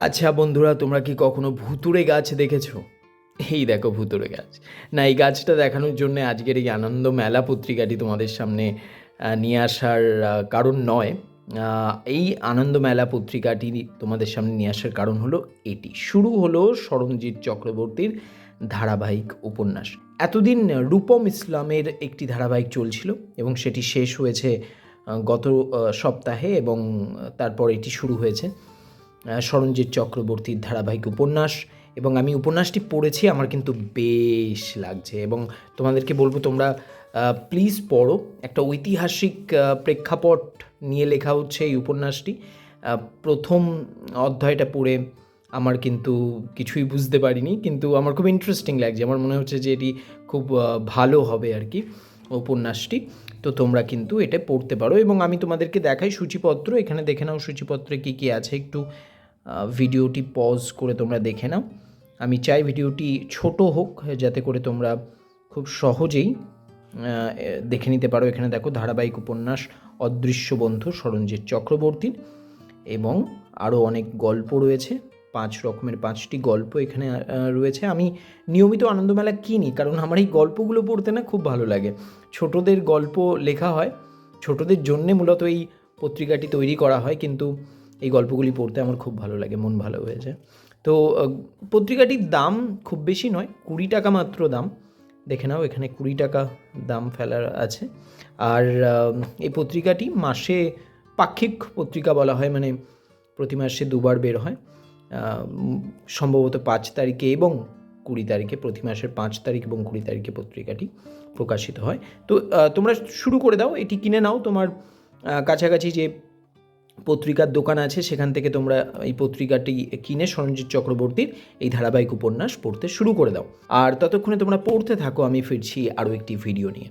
আচ্ছা বন্ধুরা, তোমরা কি কখনো ভুতুড়ে গাছ দেখেছ? এই দেখো ভুতুড়ে গাছ। না, এই গাছটা দেখানোর জন্য আজকের এই আনন্দ মেলা পত্রিকাটি তোমাদের সামনে নিয়ে আসার কারণ নয়। এই আনন্দ মেলা পত্রিকাটি তোমাদের সামনে নিয়ে আসার কারণ হলো এটি। শুরু হলো সরঞ্জিৎ চক্রবর্তীর ধারাবাহিক উপন্যাস। এতদিন রূপম ইসলামের একটি ধারাবাহিক চলছিল এবং সেটি শেষ হয়েছে গত সপ্তাহে এবং তারপর এটি শুরু হয়েছে। সরঞ্জিৎ চক্রবর্তীর ধারাবাহিক উপন্যাস এবং আমি উপন্যাসটি পড়েছি, আমার কিন্তু বেশ লাগছে এবং তোমাদেরকে বলব তোমরা প্লিজ পড়ো। একটা ঐতিহাসিক প্রেক্ষাপট নিয়ে লেখা হচ্ছে এই উপন্যাসটি। প্রথম অধ্যায়টা পড়ে আমার কিন্তু কিছুই বুঝতে পারিনি, কিন্তু আমার খুব ইন্টারেস্টিং লাগছে। আমার মনে হচ্ছে যে এটি খুব ভালো হবে আর কি উপন্যাসটি। তো তোমরা কিন্তু এটা পড়তে পারো এবং আমি তোমাদেরকে দেখাই সূচিপত্র। এখানে দেখে নাও সূচিপত্রে কী কী আছে, একটু ভিডিওটি পজ করে তোমরা দেখে নাও। আমি চাই ভিডিওটি ছোট হোক, যাতে করে তোমরা খুব সহজেই দেখে নিতে পারো। এখানে দেখো, ধারাবাহিক উপন্যাস, অদৃশ্য বন্ধু সরঞ্জিৎ চক্রবর্তীর এবং আরও অনেক গল্প রয়েছে। পাঁচ রকমের পাঁচটি গল্প এখানে রয়েছে। আমি নিয়মিত আনন্দমেলা কিনি, কারণ আমার এই গল্পগুলো পড়তে না খুব ভালো লাগে। ছোটদের গল্প লেখা হয়। ছোটদের জন্যে মূলত এই পত্রিকাটি তৈরি করা হয়, কিন্তু এই গল্পগুলি পড়তে আমার খুব ভালো লাগে, মন ভালো হয়ে যায়। তো পত্রিকাটির দাম খুব বেশি নয়, কুড়ি টাকা মাত্র দাম। দেখে নাও, এখানে কুড়ি টাকা দাম ফেলার আছে। আর এই পত্রিকাটি মাসে পাক্ষিক পত্রিকা বলা হয় মানে প্রতি মাসে দুবার বের হয়। সম্ভবত পাঁচ তারিখে এবং কুড়ি তারিখে, প্রতি মাসের পাঁচ তারিখ এবং কুড়ি তারিখে পত্রিকাটি প্রকাশিত হয়। তো তোমরা শুরু করে দাও, এটি কিনে নাও। তোমার কাছাকাছি যে পত্রিকার দোকান আছে, সেখান থেকে তোমরা এই পত্রিকাটি কিনে সরঞ্জিৎ চক্রবর্তীর এই ধারাবাহিক উপন্যাস পড়তে শুরু করে দাও। আর ততক্ষণে তোমরা পড়তে থাকো, আমি ফিরছি আরও একটি ভিডিও নিয়ে।